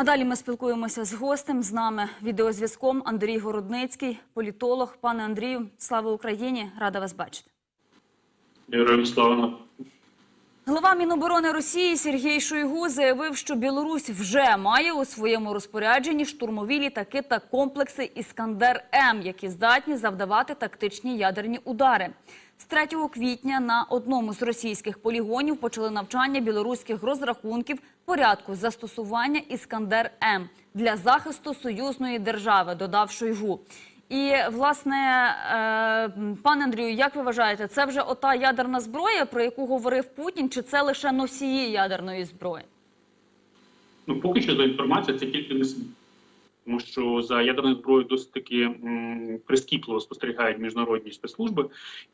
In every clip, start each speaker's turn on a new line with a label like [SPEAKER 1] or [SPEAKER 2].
[SPEAKER 1] А далі ми спілкуємося з гостем. З нами відеозв'язком Андрій Городницький, політолог. Пане Андрію, слава Україні! Рада вас бачити.
[SPEAKER 2] Героям слава.
[SPEAKER 1] Глава Міноборони Росії Сергій Шойгу заявив, що Білорусь вже має у своєму розпорядженні штурмові літаки та комплекси Іскандер М, які здатні завдавати тактичні ядерні удари. З 3 квітня на одному з російських полігонів почали навчання білоруських розрахунків порядку застосування Іскандер М для захисту союзної держави, додав Шойгу. І власне, е, пане Андрію, як ви вважаєте, це вже ота ядерна зброя, про яку говорив Путін, чи це лише носії ядерної зброї?
[SPEAKER 2] Ну, поки що за інформація це тільки не СМІ. Тому що за ядерною зброєю досить таки прискіпливо спостерігають міжнародні спецслужби,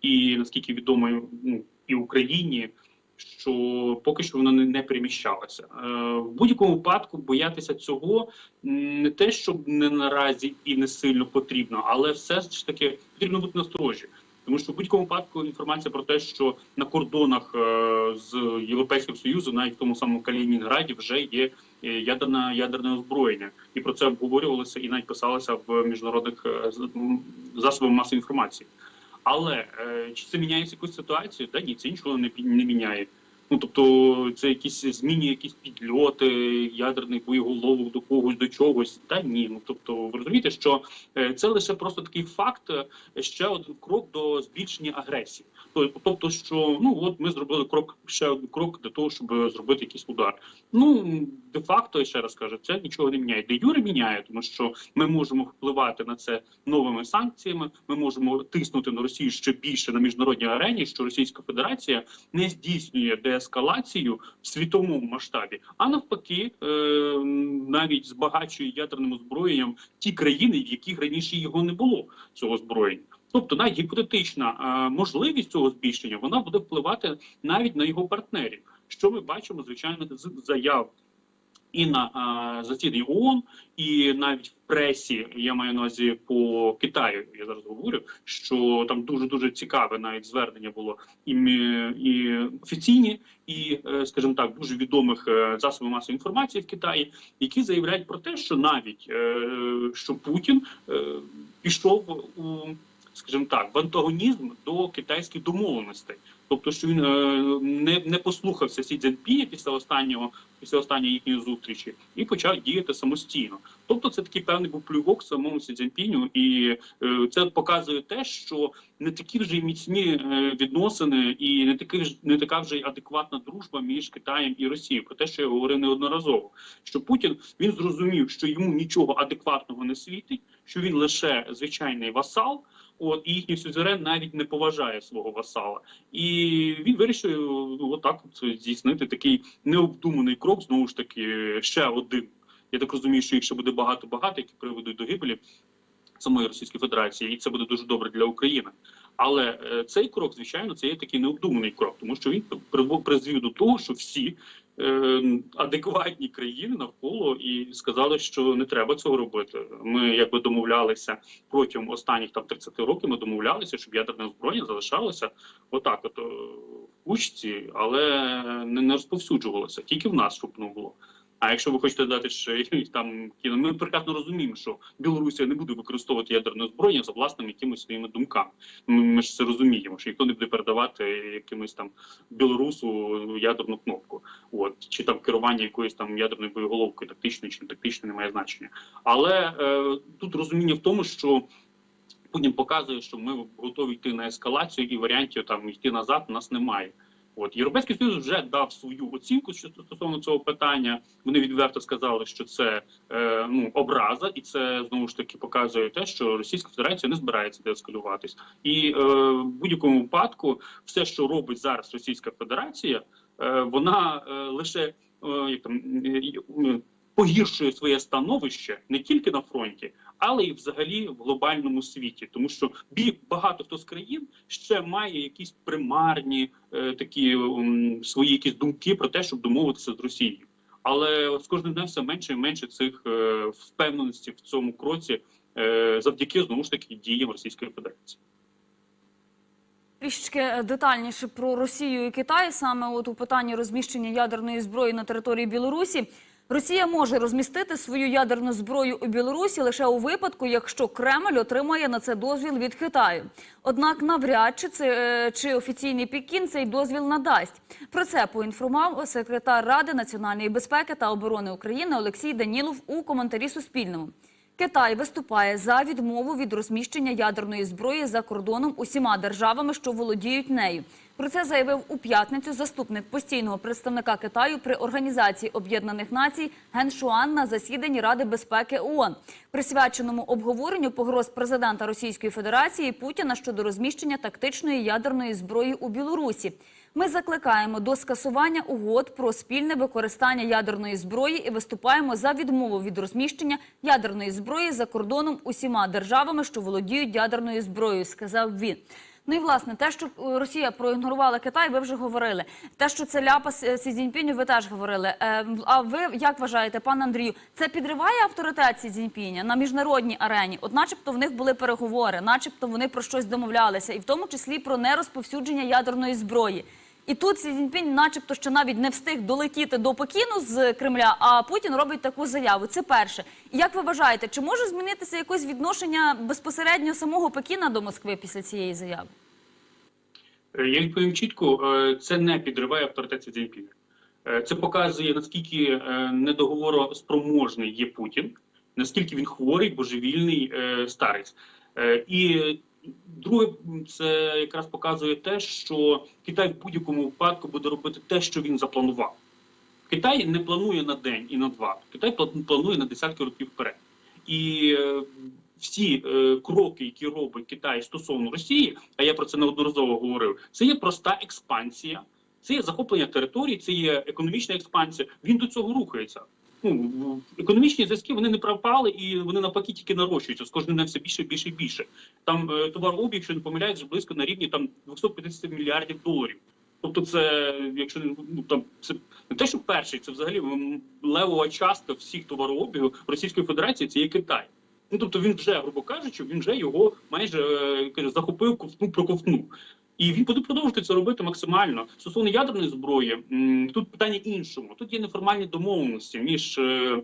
[SPEAKER 2] і наскільки відомо ну, і Україні, що поки що вона не, переміщалася. Е, в будь-якому випадку боятися цього не те, щоб не наразі і не сильно потрібно, але все ж таки потрібно бути насторожі. Тому що в будь-якому випадку інформація про те, що на кордонах е, з Європейським Союзом, навіть в тому самому Калінінграді, вже є е, ядерна ядерне озброєння, і про це обговорювалося і навіть писалося в міжнародних засобах масової інформації. Але е, чи це міняє якусь ситуацію? Та ні, це нічого не, не міняє. Ну тобто, це якісь змінює якісь підльоти ядерних боєголовок до когось до чогось. Та ні. Ну тобто, ви розумієте, що е, це лише просто такий факт, е, ще один крок до збільшення агресії. То- Тобто, що ну от ми зробили крок ще один крок для того, щоб зробити якийсь удар. Ну де факто, ще раз кажу, це нічого не міняє. Де юре міняє, тому що ми можемо впливати на це новими санкціями. Ми можемо тиснути на Росію ще більше на міжнародній арені, що Російська Федерація не здійснює деескалацію в світовому масштабі, а навпаки, е, навіть збагачує ядерним озброєнням ті країни, в яких раніше його не було цього озброєння. Тобто навіть гіпотетична е, можливість цього збільшення вона буде впливати навіть на його партнерів. Що ми бачимо, звичайно, з заяв і на засіданні ООН, і навіть в пресі я маю на увазі по Китаю. Я зараз говорю, що там дуже дуже цікаве навіть звернення було і, і офіційні, і, е, скажімо так, дуже відомих е, засобів масової інформації в Китаї, які заявляють про те, що навіть е, що Путін пішов у скажімо так, в антагонізм до китайських домовленостей. Тобто, що він е, не, не послухався Сі Цзіньпіня після останнього, після останньої їхньої зустрічі і почав діяти самостійно. Тобто, це такий певний був плювок самому Сі Цзіньпіню, і е, це показує те, що не такі вже й міцні е, відносини, і не таки ж не така вже й адекватна дружба між Китаєм і Росією. Про те, що я говорив неодноразово, що Путін він зрозумів, що йому нічого адекватного не світить, що він лише звичайний васал. От і їхній сюзерен навіть не поважає свого васала, і він вирішив ну, отак от здійснити такий необдуманий крок. Знову ж таки, ще один. Я так розумію, що їх ще буде багато багато, які приведуть до гибелі самої Російської Федерації, і це буде дуже добре для України. Але е, цей крок, звичайно, це є такий необдуманий крок, тому що він призвів до того, що всі е, адекватні країни навколо і сказали, що не треба цього робити. Ми якби домовлялися протягом останніх там 30 років. Ми домовлялися, щоб ядерне озброєння залишалося отак, от е, в кучці, але не, розповсюджувалося. Тільки в нас, щоб не було. А якщо ви хочете дати ще там кіно, ми прекрасно розуміємо, що Білорусія не буде використовувати ядерне озброєння за власними якимись своїми думками. Ми, ж це розуміємо, що ніхто не буде передавати якимось там білорусу ядерну кнопку, от чи там керування якоюсь там ядерною боєголовкою, тактичною чи не тактичною, не має значення. Але е, тут розуміння в тому, що Путін показує, що ми готові йти на ескалацію, і варіантів там йти назад у нас немає. От європейський союз вже дав свою оцінку стосовно цього питання. Вони відверто сказали, що це е, ну образа, і це знову ж таки показує те, що Російська Федерація не збирається деескалюватись. І е, в будь-якому випадку, все, що робить зараз Російська Федерація, е, вона е, лише е, як там е, е, погіршує своє становище не тільки на фронті, але й взагалі в глобальному світі, тому що багато хто з країн ще має якісь примарні е, такі м, свої якісь думки про те, щоб домовитися з Росією. Але з кожним днем все менше і менше цих е, впевненості в цьому кроці е, завдяки знову ж таки діям Російської Федерації.
[SPEAKER 1] Трішечки детальніше про Росію і Китай, саме от у питанні розміщення ядерної зброї на території Білорусі. Росія може розмістити свою ядерну зброю у Білорусі лише у випадку, якщо Кремль отримає на це дозвіл від Китаю. Однак навряд чи це е, чи офіційний Пекін цей дозвіл надасть. Про це поінформував секретар Ради національної безпеки та оборони України Олексій Данілов у коментарі Суспільному. Китай виступає за відмову від розміщення ядерної зброї за кордоном усіма державами, що володіють нею. Про це заявив у п'ятницю заступник постійного представника Китаю при Організації Об'єднаних Націй Ген Шуан на засіданні Ради безпеки ООН, присвяченому обговоренню погроз президента Російської Федерації Путіна щодо розміщення тактичної ядерної зброї у Білорусі. Ми закликаємо до скасування угод про спільне використання ядерної зброї і виступаємо за відмову від розміщення ядерної зброї за кордоном усіма державами, що володіють ядерною зброєю, сказав він. Ну і власне, те, що е, Росія проігнорувала Китай, ви вже говорили. Те, що це ляпа Сі Сі Цзіньпіню, ви теж говорили. Е, А ви як вважаєте, пан Андрію, це підриває авторитет Сі Цзіньпіня на міжнародній арені? От, начебто, в них були переговори, начебто вони про щось домовлялися, і в тому числі про нерозповсюдження ядерної зброї. І тут Сі Цзіньпінь начебто, що навіть не встиг долетіти до Пекіну з Кремля, а Путін робить таку заяву. Це перше. Як ви вважаєте, чи може змінитися якось відношення безпосередньо самого Пекіна до Москви після цієї заяви?
[SPEAKER 2] Е, Я відповім чітко, е, це не підриває авторитет Сі Цзіньпіна. Е, Це показує, наскільки недоговороспроможний є Путін, наскільки він хворий, божевільний старець. І друге, це якраз показує те, що Китай в будь-якому випадку буде робити те, що він запланував. Китай не планує на день і на два. Китай планує на десятки років вперед. І е, всі е, кроки, які робить Китай стосовно Росії, а я про це неодноразово говорив, це є проста експансія, це є захоплення територій, це є економічна експансія. Він до цього рухається. Ну, економічні зв'язки вони не пропали і вони навпаки тільки нарощуються з кожним все більше, більше і більше. Там е, товарообіг, якщо не помиляюсь, близько на рівні там 250 мільярдів доларів. Тобто, це якщо ну там це не те, що перший, це взагалі левова частка всіх товарообігу Російської Федерації це є Китай. Ну тобто він вже, грубо кажучи, він вже його майже е, захопив, ковтнув, проковтнув. І він буде продовжувати це робити максимально. Стосовно ядерної зброї, тут питання іншому. Тут є неформальні домовленості між е,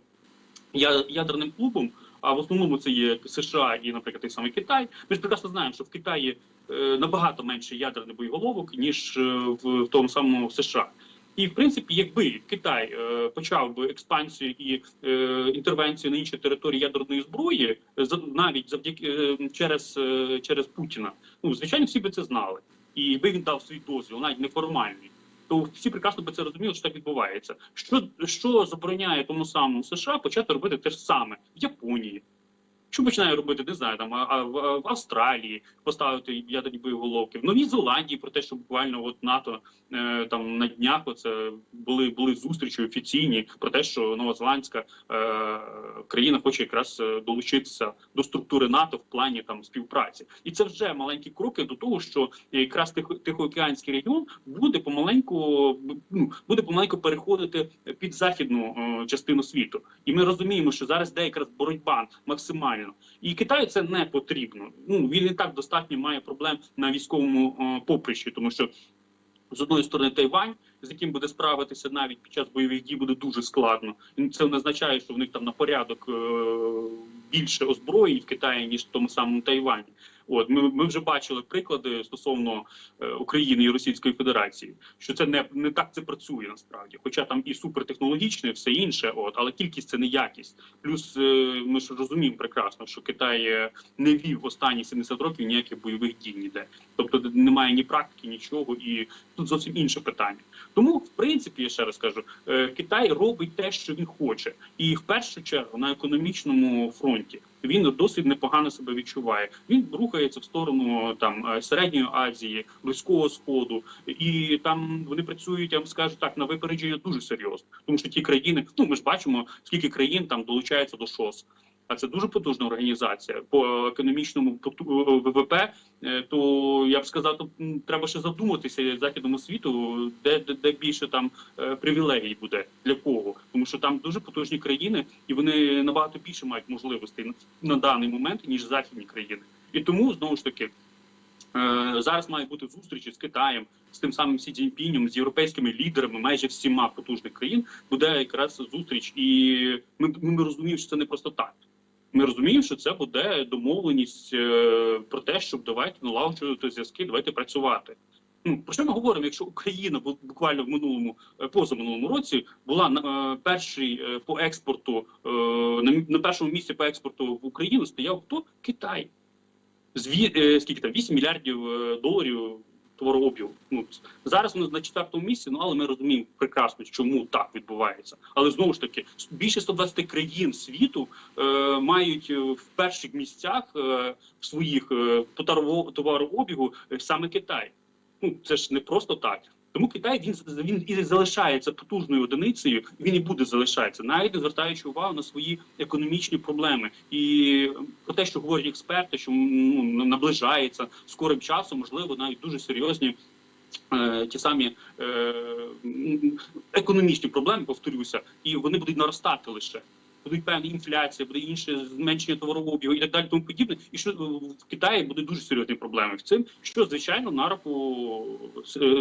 [SPEAKER 2] ядерним клубом, а в основному це є США і, наприклад, той самий Китай. Ми ж прекрасно знаємо, що в Китаї е, набагато менше ядерних боєголовок, ніж е, в, тому самому США. І в принципі, якби Китай почав би експансію і інтервенцію на інші території ядерної зброї, навіть завдяки через, через Путіна, ну звичайно, всі би це знали, і якби він дав свій дозвіл, навіть неформальний, то всі прекрасно би це розуміли, що так відбувається. Що, що забороняє тому самому США почати робити те ж саме в Японії? Що починає робити, не знаю, там а, а, в, Австралії поставити ядерні боєголовки, в Новій Зеландії про те, що буквально от НАТО е, там на днях оце були були зустрічі офіційні про те, що Новозеландська е, країна хоче якраз е, долучитися до структури НАТО в плані там співпраці, і це вже маленькі кроки до того, що якраз Тихо- Тихоокеанський регіон буде помаленьку ну, буде помаленьку переходити під західну е, частину світу, і ми розуміємо, що зараз йде якраз боротьба максимально. І Китаю це не потрібно. Ну він і так достатньо має проблем на військовому е, поприщі, тому що з одної сторони Тайвань, з яким буде справитися навіть під час бойових дій, буде дуже складно. Це не означає, що в них там на порядок е, більше озброєнь в Китаї ніж в тому самому Тайвані. От ми, ми вже бачили приклади стосовно е, України і Російської Федерації, що це не, не так це працює насправді. Хоча там і супертехнологічне, і все інше, от але кількість це не якість. Плюс е, ми ж розуміємо прекрасно, що Китай е, не вів останні 70 років ніяких бойових дій ніде. Тобто немає ні практики, нічого, і тут зовсім інше питання. Тому, в принципі, я ще раз кажу, е, Китай робить те, що він хоче, і в першу чергу на економічному фронті він досить непогано себе відчуває. Він рухається в сторону там е, середньої Азії, близького сходу, і там вони працюють, я вам скажу так, на випередження дуже серйозно, тому що ті країни, ну ми ж бачимо, скільки країн там долучається до ШОС. А це дуже потужна організація по економічному ВВП. е, То я б сказав, то треба ще задуматися західному світу, де, де, де більше там е, привілегій буде для кого, тому що там дуже потужні країни, і вони набагато більше мають можливостей на, на даний момент ніж західні країни. І тому знову ж таки. Е, Зараз мають бути зустрічі з Китаєм, з тим самим Сі Цзіньпінем, з європейськими лідерами, майже всіма потужних країн, буде якраз зустріч, і ми, ми розуміємо, що це не просто так. Ми розуміємо, що це буде домовленість е, про те, щоб давайте налагоджувати зв'язки, давайте працювати. Ну про що ми говоримо? Якщо Україна бу- буквально в минулому е, позаминулому році була на е, перший по експорту на, першому місці по експорту в Україну стояв хто Китай. Зві, скільки там 8 мільярдів доларів товарообігу. Ну зараз воно на четвертому місці. Ну але ми розуміємо прекрасно, чому так відбувається. Але знову ж таки, більше 120 країн світу е, мають е, в перших місцях е, в своїх е, товарообігу е, саме Китай. Ну це ж не просто так. Тому Китай він він і залишається потужною одиницею. Він і буде залишатися, навіть звертаючи увагу на свої економічні проблеми і про те, що говорять експерти, що ну, наближається скорим часом, можливо, навіть дуже серйозні. е, Ті самі е, економічні проблеми, повторюся, і вони будуть наростати лише. Будуть певні інфляція, буде інше зменшення товарового обігу і так далі, тому подібне. І що е, в Китаї будуть дуже серйозні проблеми з цим, що звичайно на руку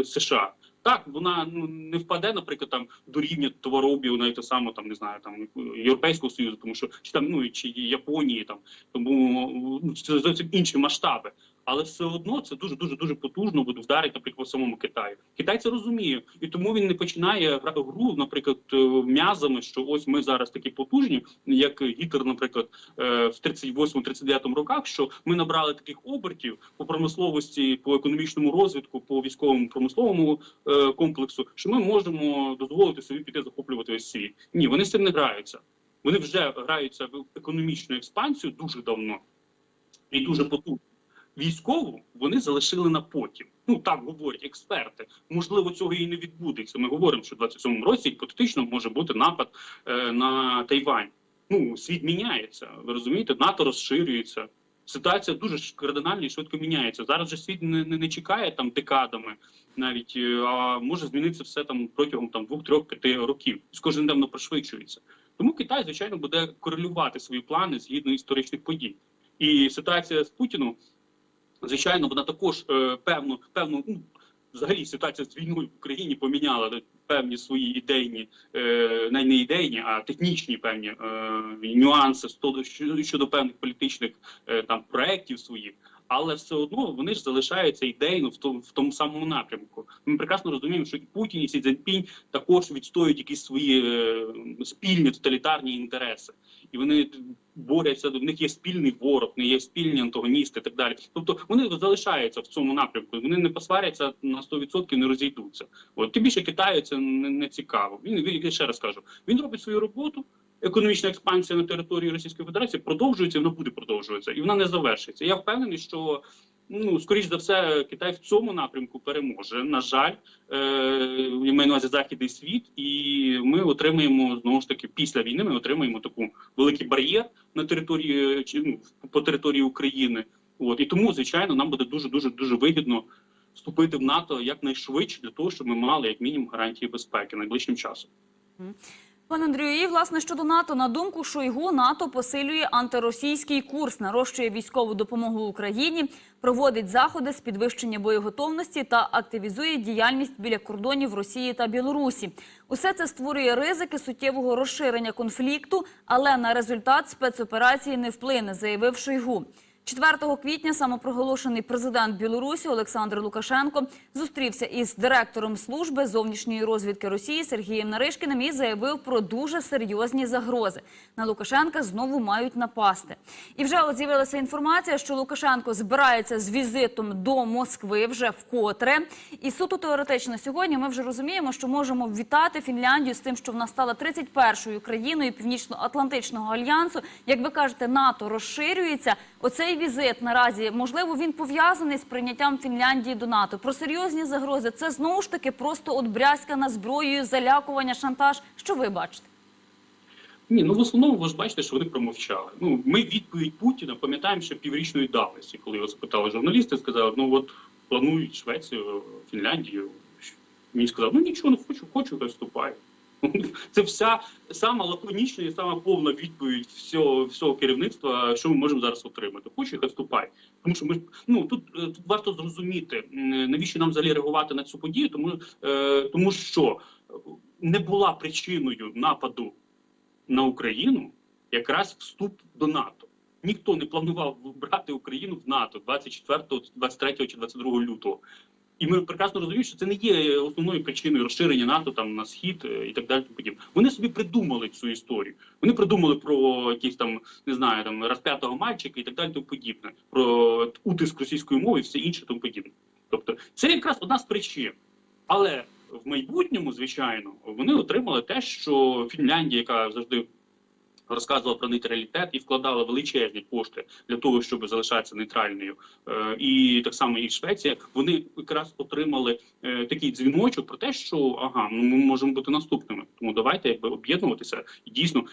[SPEAKER 2] США. Так, вона ну не впаде, наприклад, там до рівня товарообігу, навіть те саме там не знаю, там Європейського союзу, тому що чи там ну чи Японії, там тому ну, це зовсім інші масштаби. Але все одно це дуже дуже дуже потужно буде вдарити, наприклад, по самому Китаю. Китай це розуміє, і тому він не починає гру, наприклад, е, м'язами, що ось ми зараз такі потужні, як Гітлер, наприклад, е, в 38-39 роках, що ми набрали таких обертів по промисловості, по економічному розвитку, по військовому промисловому е, комплексу, що ми можемо дозволити собі піти захоплювати весь світ. Ні, вони з цим не граються. Вони вже граються в економічну експансію дуже давно і дуже потужно. Військову вони залишили на потім. Ну так говорять експерти. Можливо, цього і не відбудеться. Ми говоримо, що в 27-му році гіпотетично може бути напад е, на Тайвань. Ну світ міняється. Ви розумієте, НАТО розширюється. Ситуація дуже кардинально і швидко міняється. Зараз же світ не, не, не чекає там декадами, навіть е, а може змінитися все там протягом там двох, трьох, п'яти років. З кожним днем пришвидшується. Тому Китай, звичайно, буде корелювати свої плани згідно історичних подій. І ситуація з Путіном, звичайно, вона також е, певну, певну ну, взагалі ситуація з війною в Україні поміняла е, певні свої ідейні, е, не ідейні, а технічні певні нюанси щодо, щодо певних політичних там проєктів своїх. Але все одно вони ж залишаються ідейно в тому в тому самому напрямку. Ми прекрасно розуміємо, що і Путін і Сі Цзіньпінь також відстоюють якісь свої е, спільні тоталітарні інтереси, і вони борються. В них є спільний ворог, не є спільні антагоністи, і так далі. Тобто вони залишаються в цьому напрямку. Вони не посваряться на 100%, не розійдуться. От тим більше Китаю це не, не цікаво. Він він ще раз кажу. Він робить свою роботу. Економічна експансія на території Російської Федерації продовжується, вона буде продовжуватися, і вона не завершиться. Я впевнений, що ну скоріш за все Китай в цьому напрямку переможе. На жаль, е, я маю на увазі західний світ, і ми отримаємо знову ж таки після війни. Ми отримаємо таку великий бар'єр на території чи ну по території України. От і тому, звичайно, нам буде дуже дуже дуже вигідно вступити в НАТО якнайшвидше для того, щоб ми мали як мінімум гарантії безпеки найближчим часом.
[SPEAKER 1] Пане Андрію, і власне щодо НАТО, на думку Шойгу, НАТО посилює антиросійський курс, нарощує військову допомогу Україні, проводить заходи з підвищення боєготовності та активізує діяльність біля кордонів Росії та Білорусі. Усе це створює ризики суттєвого розширення конфлікту, але на результат спецоперації не вплине, заявив Шойгу. 4 квітня самопроголошений президент Білорусі Олександр Лукашенко зустрівся із директором служби зовнішньої розвідки Росії Сергієм Наришкіним і заявив про дуже серйозні загрози. На Лукашенка знову мають напасти. І вже от з'явилася інформація, що Лукашенко збирається з візитом до Москви вже вкотре. І суто теоретично сьогодні ми вже розуміємо, що можемо вітати Фінляндію з тим, що вона стала 31-ю країною Північно-Атлантичного альянсу. Як ви кажете, НАТО розширюється. Оцей візит наразі можливо він пов'язаний з прийняттям Фінляндії до НАТО. Про серйозні загрози це знову ж таки просто от брязкана зброєю, залякування, шантаж. Що ви бачите?
[SPEAKER 2] Ні, ну в основному ви ж бачите, що вони промовчали. Ну ми відповідь Путіна пам'ятаємо ще піврічної давності, коли його запитали журналісти, сказали, ну от планують Швецію, Фінляндію. Він сказав, ну нічого не хочу, хочу, хай вступаю. Це вся сама лаконічна і сама повна відповідь всього, всього керівництва, що ми можемо зараз отримати. Хоче, вступай. Тому що ми ну тут, е, тут варто зрозуміти, навіщо нам взагалі реагувати на цю подію, тому, е, тому що не була причиною нападу на Україну якраз вступ до НАТО. Ніхто не планував брати Україну в НАТО 24, 23 чи 22 лютого. І ми прекрасно розуміємо, що це не є основною причиною розширення НАТО там на схід е, і так далі. подібне. Вони собі придумали цю історію. Вони придумали про якісь там не знаю, там розп'ятого мальчика і так далі. Тому подібне, про утиск російської мови і все інше тому подібне. Тобто, це якраз одна з причин. Але в майбутньому, звичайно, вони отримали те, що Фінляндія, яка завжди розказувала про нейтралітет і вкладала величезні кошти для того, щоб залишатися нейтральною, е, і так само і Швеція, вони якраз отримали е, такий дзвіночок про те, що ага, ну ми можемо бути наступними. Тому давайте якби об'єднуватися і дійсно.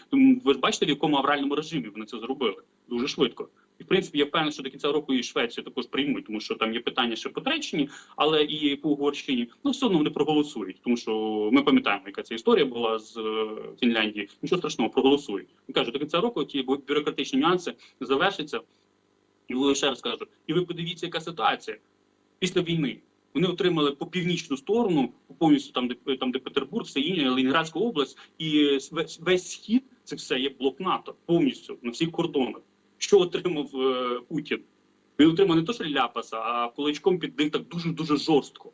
[SPEAKER 2] Ви ж бачите, в якому авральному режимі вони це зробили дуже швидко. І в принципі я впевнений, що до кінця року і Швецію також приймуть, тому що там є питання ще по Туреччині, але і по Угорщині ну все одно вони проголосують, тому що ми пам'ятаємо, яка ця історія була з е, Фінляндії. Нічого страшного, проголосують. Я кажу, до кінця року ті бюрократичні нюанси завершаться. І ще раз кажу, і ви подивіться, яка ситуація після війни. Вони отримали по північну сторону, повністю там, де там, де Петербург, все інше, Ленінградська область, і весь схід це все є блок НАТО повністю на всіх кордонах. Що отримав е, Путін? Він отримав не то, що ляпаса, а кулачком під них так дуже дуже жорстко.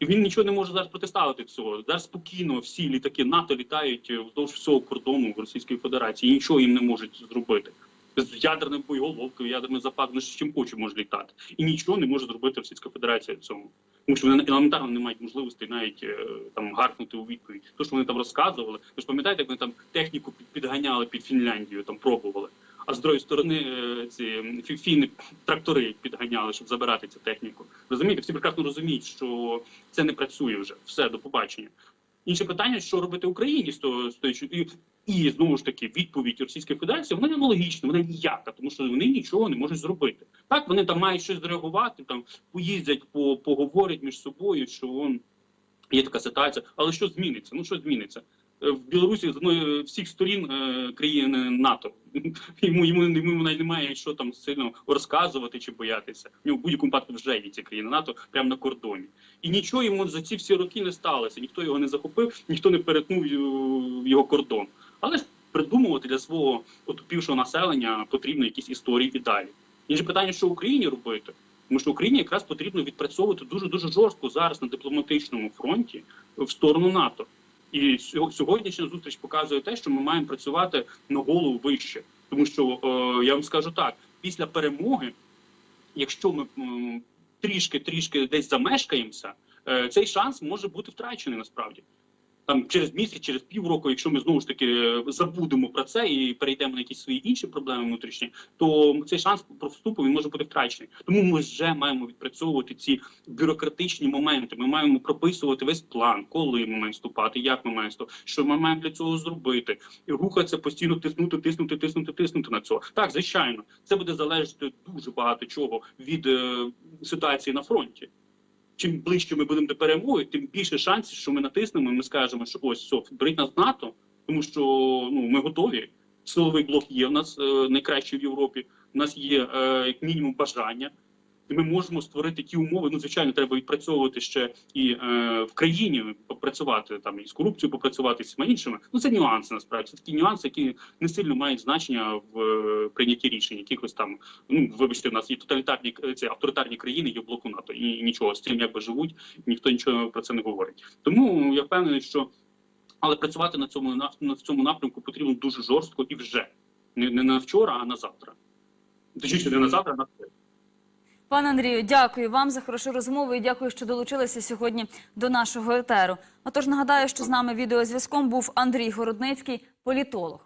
[SPEAKER 2] І він нічого не може зараз протиставити цього. Зараз спокійно всі літаки НАТО літають вздовж всього кордону Російської Федерації. І нічого їм не можуть зробити. З ядерною боєголовкою, ядерним западом, з чим хоче може літати. І нічого не може зробити Російська Федерація в цьому. Тому що вони елементарно не мають можливості навіть е, там гаркнути у відповідь. То, що вони там розказували, ви ж пам'ятаєте, як вони там техніку під- підганяли під Фінляндію, там пробували. А з другої сторони е, ці фі- фіни трактори підганяли, щоб забирати цю техніку. Розумієте, всі прекрасно розуміють, що це не працює вже. Все, до побачення. Інше питання, що робити Україні з того і, і знову ж таки відповідь Російської Федерації вона аналогічна, вона ніяка, тому що вони нічого не можуть зробити. Так вони там мають щось зреагувати, там поїздять, по поговорять між собою, що он є така ситуація. Але що зміниться? Ну що зміниться? Е, В Білорусі з одної всіх сторін е, країни НАТО. Йому йому йому навіть немає що там сильно розказувати чи боятися. В нього в будь-якому випадку вже є ці країни НАТО прямо на кордоні. І нічого йому за ці всі роки не сталося. Ніхто його не захопив, ніхто не перетнув е, його кордон. Але ж придумувати для свого отупівшого населення потрібно якісь історії і далі. Інше питання, що Україні робити. Тому що Україні якраз потрібно відпрацьовувати дуже дуже жорстко зараз на дипломатичному фронті в сторону НАТО. І сьогоднішня зустріч показує те, що ми маємо працювати на голову вище. Тому що е, я вам скажу так: після перемоги, якщо ми трішки трішки десь замешкаємося, е, цей шанс може бути втрачений насправді. Там через місяць, через півроку, якщо ми знову ж таки е, забудемо про це і перейдемо на якісь свої інші проблеми внутрішні, то цей шанс про вступу він може бути втрачений. Тому ми вже маємо відпрацьовувати ці бюрократичні моменти. Ми маємо прописувати весь план, коли ми маємо вступати, як ми маємо вступати, що ми маємо для цього зробити, і рухатися постійно, тиснути, тиснути, тиснути, тиснути на цього. Так, звичайно, це буде залежати дуже багато чого від е, ситуації на фронті чим ближче ми будемо до перемоги, тим більше шансів, що ми натиснемо. і Ми скажемо, що ось все, беріть нас в НАТО, тому що ну ми готові. Силовий блок є в нас е, найкращий в Європі. У нас є е, як мінімум бажання, ми можемо створити ті умови. Ну, звичайно, треба відпрацьовувати ще і е, в країні попрацювати там і з корупцією, попрацювати з всіма іншими. Ну це нюанси насправді. Це такі нюанси, які не сильно мають значення в е, прийнятті рішень, якихось там ну вибачте, в нас є тоталітарні е, ці авторитарні країни, є блоку НАТО, і нічого з цим якби живуть, ніхто нічого про це не говорить. Тому я впевнений, що але працювати на цьому на, на цьому напрямку потрібно дуже жорстко і вже не, не на вчора, а на завтра. Точніше, не на завтра, а на вчора.
[SPEAKER 1] Пане Андрію, дякую вам за хорошу розмову і дякую, що долучилися сьогодні до нашого етеру. Отож, нагадаю, що з нами відеозв'язком був Андрій Городницький, політолог.